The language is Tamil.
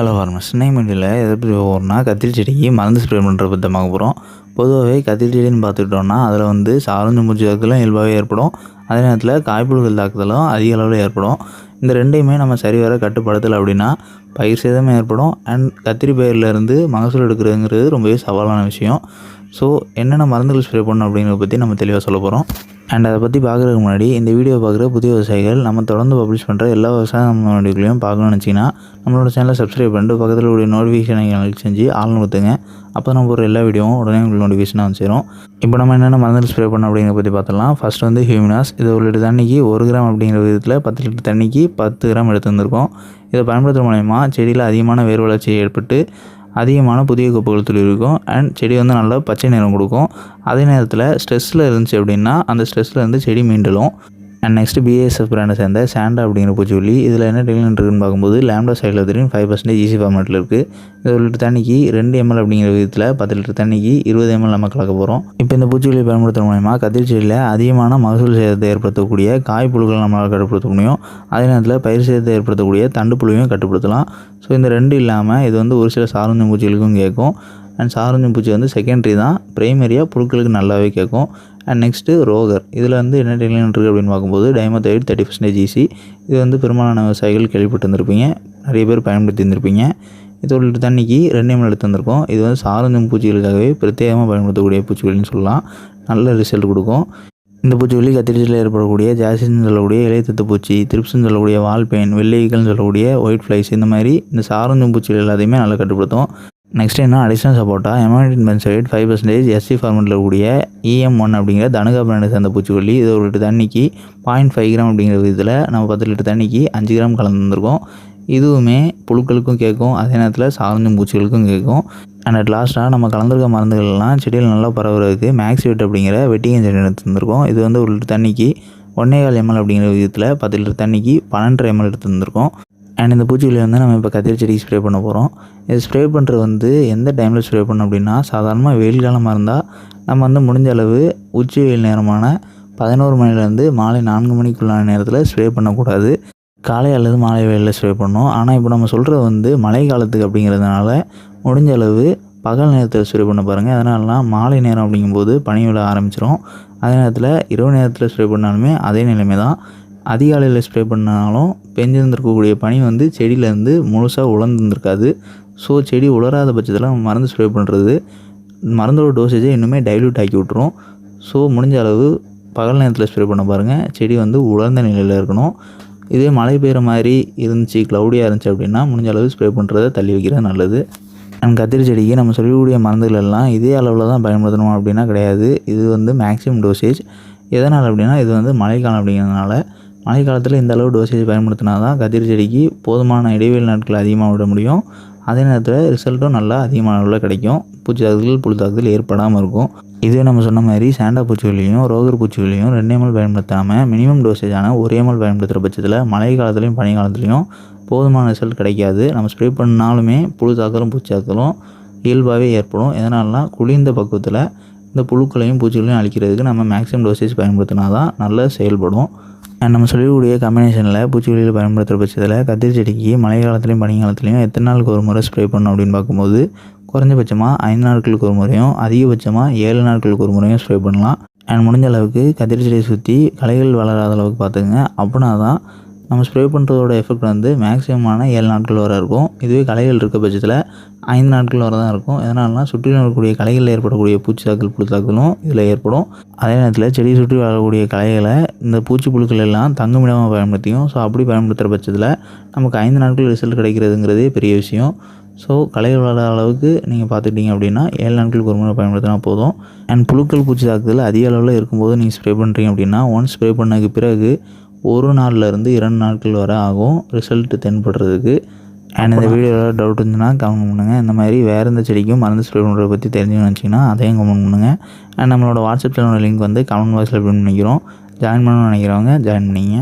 ஹலோ ஃபார்மஸ் இன்னைக்கு மண்டியில் எதை பற்றி போகிறோம்னா கத்திரி செடிக்கு மருந்து ஸ்ப்ரே பண்ணுற பற்றி பார்க்க போகிறோம் பொதுவாகவே கத்திரி செடின்னு பார்த்துக்கிட்டோம்னா அதில் வந்து சாரஞ்சு மூச்சு தாக்குதலும் இயல்பாகவே ஏற்படும். அதே நேரத்தில் காய்ப்புழுகள் தாக்குதலும் அதிக அளவில் ஏற்படும். இந்த ரெண்டையுமே நம்ம சரிவர கட்டுப்படுத்தலை அப்படின்னா பயிர் சேதமும் ஏற்படும். அண்ட் கத்திரி பயிரிலேருந்து மகசூல் எடுக்கிறதுங்கிறது ரொம்பவே சவாலான விஷயம். ஸோ என்னென்ன மருந்துகள் ஸ்ப்ரே பண்ணணும் அப்படிங்கிறத பற்றி நம்ம தெளிவாக சொல்ல போகிறோம் அண்ட் அதை பற்றி பார்க்குறதுக்கு முன்னாடி இந்த வீடியோ பார்க்குற புதிய விவசாயிகள் நம்ம தொடர்ந்து பப்ளிஷ் பண்ணுற எல்லா விவசாய வீடியோக்களையும் பார்க்கணும்னு நினச்சிங்கன்னா நம்மளோட சேனலை சப்ஸ்கிரைப் பண்ணிட்டு பக்கத்தில் உடைய நோட்டிஃபிகேஷனை கிளிக் செஞ்சு ஆள் கொடுத்துங்க. அப்போ நம்ம ஒரு எல்லா வீடியோவும் உடனே உங்களுக்கு நோட்டிஃபிகேஷனாக வந்து இப்போ நம்ம என்னென்ன மருந்து ஸ்ப்ரே பண்ண அப்படிங்கிறத பற்றி பார்த்தலாம் ஃபஸ்ட் வந்து ஹியூமினாஸ் இது ஒரு லிட்டர் தண்ணிக்கு ஒரு கிராம் அப்படிங்கிற விதத்தில் பத்து லிட்டர் தண்ணிக்கு பத்து கிராம் எடுத்து வந்திருக்கோம். இதை பயன்படுத்துகிற மூலயமா செடியில் அதிகமான வேர் வளர்ச்சி ஏற்பட்டு அதிகமான புதிய கொப்புகள் துளி இருக்கும். அண்ட் செடி வந்து நல்லா பச்சை நிறம் கொடுக்கும். அதே நேரத்தில் ஸ்ட்ரெஸ்ஸில் இருந்துச்சு அப்படின்னா அந்த ஸ்ட்ரெஸ்ஸில் இருந்து செடி மீண்டலும். அண்ட் நெக்ஸ்ட்டு பிஎஸ்எஃப் பிராண்டை சேர்ந்த சாண்டா அப்படிங்கிற பூச்சிக்கொல்லி இதில் என்ன டெக்னிக் இருக்குன்னு பார்க்கும்போது lambda cyhalothrin five percentage EC ஃபார்மேட்டில் இருக்குது இது ஒரு லிட்டர் தண்ணிக்கு ரெண்டு எம்எல் அப்படிங்கிற விதத்தில் பத்து லிட்டர் தண்ணிக்கு இருபது எம்எல் நம்ம கலக்க போகிறோம் இப்போ இந்த பூச்சிக்கொல்லி பயன்படுத்துகிற மூலயமா கத்திரி செடியில் அதிகமான மகசூல் சேதத்தை ஏற்படுத்தக்கூடிய காய் புழுக்களை நம்மளால் கட்டுப்படுத்த முடியும். அதே நேரத்தில் பயிர் சேதத்தை ஏற்படுத்தக்கூடிய தண்டு புழுவையும் கட்டுப்படுத்தலாம். ஸோ இந்த ரெண்டு இல்லாமல் இது வந்து ஒரு சில சார்ந்த பூச்சிகளுக்கும் கேட்கும். அண்ட் சாரஞ்சு பூச்சி வந்து செகண்டரி தான். ப்ரைமரியாக புழுக்களுக்கு நல்லாவே கேட்கும். And next Rogor. இதில் வந்து என்ன டெக்னிக் இருக்குது அப்படின்னு பார்க்கும்போது டைமோதைட் தேர்ட்டி பர்சன்டேஜ் ஈஸி இது வந்து பெரும்பாலான விவசாயிகள் கேள்விப்பட்டு வந்திருப்பீங்க நிறைய பேர் பயன்படுத்தி இருந்திருப்பீங்க இது ஒரு லிட்டர் தண்ணிக்கு ரெண்டு எம்எல் எடுத்து வந்திருக்கோம். இது வந்து சாரஞ்சம் பூச்சிகளுக்காகவே பிரத்யேகமாக பயன்படுத்தக்கூடிய பூச்சிகள்னு சொல்லலாம். நல்ல ரிசல்ட் கொடுக்கும். இந்த பூச்சிகளில் கத்திரிச்சியில் ஏற்படக்கூடிய ஜாசின்னு சொல்லக்கூடிய இலையத்தத்து பூச்சி திருப்ஸ்ன்னு சொல்லக்கூடிய வால் பெயின் வெள்ளைகள்னு சொல்லக்கூடிய ஒயிட் ஃப்ளைஸ் இந்த மாதிரி இந்த சாரஞ்சம் பூச்சிகள் எல்லாத்தையுமே நல்லா கட்டுப்படுத்தும். நெக்ஸ்ட் என்ன? அடிஷனல் சப்போர்ட்டாக emamectin benzoate five percentage SC ஃபார்மெட்டில் கூடிய இஎம் ஒன் அப்படிங்கிற தனுகா பிராண்டை சேர்ந்த பூச்சிக்கொல்லி இது ஒரு லிட்டர் தண்ணிக்கு பாயிண்ட் ஃபைவ் கிராம் அப்படிங்கிற விதத்தில் நம்ம பத்து லிட்டர் தண்ணிக்கு அஞ்சு கிராம் கலந்து வந்திருக்கோம் இதுவுமே புழுக்களுக்கும் கேட்கும் அதே நேரத்தில் சார்ந்தும் பூச்சிகளுக்கும் கேட்கும். அண்ட் அட் லாஸ்ட்டாக நம்ம கலந்துருக்க மருந்துகள்லாம் செடியில் நல்லா பரவுறதுக்கு மேக்ஸிவேட் அப்படிங்கிற வெட்டிங் செடி எடுத்துருந்துருக்கோம் இது வந்து ஒரு லிட்டர் தண்ணிக்கு ஒன்னே கால் எம்எல் அப்படிங்கிற விதத்தில் பத்து லிட்டர் தண்ணிக்கு பன்னெண்டு எம்எல் எடுத்துருந்துருக்கோம் அண்ட் இந்த பூச்சிக்கொல்லி வந்து நம்ம இப்போ கத்திரி செடிக்கு ஸ்ப்ரே பண்ண போகிறோம் இது ஸ்ப்ரே பண்ணுறது வந்து எந்த டைமில் ஸ்ப்ரே பண்ணோம் அப்படின்னா சாதாரணமாக வெயில் காலமாக இருந்தால் நம்ம வந்து முடிஞ்ச அளவு உச்சி வெயில் நேரமான பதினோரு மணிலேருந்து மாலை நான்கு மணிக்குள்ளான நேரத்தில் ஸ்ப்ரே பண்ணக்கூடாது. காலை அல்லது மாலை வெயிலில் ஸ்ப்ரே பண்ணோம் ஆனால் இப்போ நம்ம சொல்கிறது வந்து மழை காலத்துக்கு அப்படிங்கிறதுனால முடிஞ்ச அளவு பகல் நேரத்தில் ஸ்ப்ரே பண்ண பாருங்கள் அதனாலலாம் மாலை நேரம் அப்படிங்கும்போது பனி விழ ஆரம்பிச்சிடும் அதே நேரத்தில் இரவு நேரத்தில் ஸ்ப்ரே பண்ணாலுமே அதே நிலைமை தான் அதிக அளவில் ஸ்ப்ரே பண்ணாலும் பெஞ்சிருந்துருக்கக்கூடிய பனி வந்து செடியிலேருந்து முழுசாக உலர்ந்துருந்துருக்காது. ஸோ செடி உலராத பட்சத்தில் நம்ம மருந்து ஸ்ப்ரே பண்ணுறது மருந்தோட டோசேஜை இன்னுமே டைல்யூட் ஆக்கி விட்ரும் ஸோ முடிஞ்ச அளவு பகல் நேரத்தில் ஸ்ப்ரே பண்ண பாருங்கள் செடி வந்து உலர்ந்த நிலையில் இருக்கணும். இதே மழை பெய்கிற மாதிரி இருந்துச்சு க்ளவுடியாக இருந்துச்சு அப்படின்னா முடிஞ்ச அளவு ஸ்ப்ரே பண்ணுறதை தள்ளி வைக்கிறது நல்லது. அண்ட் கத்திரி செடிக்கு நம்ம சொல்லக்கூடிய மருந்துகள் எல்லாம் இதே அளவில் தான் பயன்படுத்தணும் அப்படின்னா கிடையாது. இது வந்து மேக்ஸிமம் டோசேஜ் எதனால் அப்படின்னா இது வந்து மழைக்காலம் அப்படிங்கிறதுனால மழை காலத்தில் இந்த அளவு டோசேஜ் பயன்படுத்தினா தான் கதிர் செடிக்கு போதுமான இடைவெளி நாட்கள் அதிகமாக விட முடியும். அதே நேரத்தில் ரிசல்ட்டும் நல்லா அதிகமான அளவில் கிடைக்கும். பூச்சி தாக்குதல் புழு தாக்குதல் ஏற்படாமல் இருக்கும். இதே நம்ம சொன்ன மாதிரி சாண்டா பூச்சிகளையும் ரோகர் பூச்சிகளையும் ரெண்டு எம்எல் பயன்படுத்தாமல் மினிமம் டோசேஜான ஒரு எம்எல் பயன்படுத்துகிற பட்சத்தில் மழை காலத்துலையும் பனி காலத்துலையும் போதுமான ரிசல்ட் கிடைக்காது. நம்ம ஸ்ப்ரே பண்ணாலுமே புழு தாக்கலும் பூச்சி தாக்கலும் இயல்பாகவே ஏற்படும். எதனால்னா குளிர்ந்த பக்குவத்தில் இந்த புழுக்களையும் பூச்சிகளையும் அழிக்கிறதுக்கு நம்ம மேக்ஸிமம் டோசேஜ் பயன்படுத்தினா தான் நல்லா செயல்படும். அண்ட் நம்ம சொல்லக்கூடிய காம்பினேஷனில் பூச்சிக்கொல்லியில் பயன்படுத்துகிற பட்சத்தில் கத்திரி செடிக்கு மழை காலத்துலையும் பனி காலத்துலையும் எத்தனை நாளுக்கு ஒரு முறை ஸ்ப்ரே பண்ணணும் அப்படின்னு பார்க்கும்போது குறைஞ்சபட்சமாக ஐந்து நாட்களுக்கு ஒரு முறையும் அதிகபட்சமாக ஏழு நாட்களுக்கு ஒரு முறையும் ஸ்ப்ரே பண்ணலாம். அண்ட் முடிஞ்ச அளவுக்கு கத்திரி செடியை சுற்றி களைகள் வளராத அளவுக்கு பார்த்துங்க அப்படின்னா தான் நம்ம ஸ்ப்ரே பண்ணுறதோட எஃபெக்ட் வந்து மேக்ஸிமமான ஏழு நாட்கள் வரை இருக்கும். இதுவே களைகள் இருக்க பட்சத்தில் ஐந்து நாட்கள் வரை தான் இருக்கும். எதனாலனா சுற்றிலும் இருக்கக்கூடிய களைகளில் ஏற்படக்கூடிய பூச்சி தாக்கல் புழு தாக்கலும் இதில் ஏற்படும். அதே நேரத்தில் செடியை சுற்றி வளரக்கூடிய களைகளை இந்த பூச்சி புழுக்கள் எல்லாம் தங்குமிடமாக பயன்படுத்தியும் ஸோ அப்படி பயன்படுத்துகிற பட்சத்தில் நமக்கு ஐந்து நாட்கள் ரிசல்ட் கிடைக்கிறதுங்கிறதே பெரிய விஷயம். ஸோ களைகள் வளர அளவுக்கு நீங்கள் பார்த்துட்டீங்க அப்படின்னா ஏழு நாட்களுக்கு ஒரு முறை பயன்படுத்தினா போதும். அண்ட் புழுக்கள் பூச்சி தாக்குதல் அதிக அளவில் இருக்கும்போது நீங்கள் ஸ்ப்ரே பண்ணுறீங்க அப்படின்னா ஒன்ஸ் ஸ்ப்ரே பண்ணதுக்கு பிறகு ஒரு நாள்லேருந்து இரண்டு நாட்கள் வரை ஆகும் ரிசல்ட்டு தென்படுறதுக்கு. அண்ட் இந்த வீடியோவில் டவுட் இருந்துச்சுன்னா கமெண்ட் பண்ணுங்கள் இந்த மாதிரி வேறு எந்த செடிக்கும் மருந்து ஸ்ப்ரே பண்ணுறத பற்றி தெரிஞ்சுன்னு வச்சிங்கன்னா அதையும் கமெண்ட் பண்ணுங்கள் அண்ட் நம்மளோட வாட்ஸ்அப் சேனலோட லிங்க் வந்து கமெண்ட் பாக்ஸில் பின் பண்ணிக்கிறோம். ஜாயின் பண்ணணும்னு நினைக்கிறவங்க ஜாயின் பண்ணிங்க.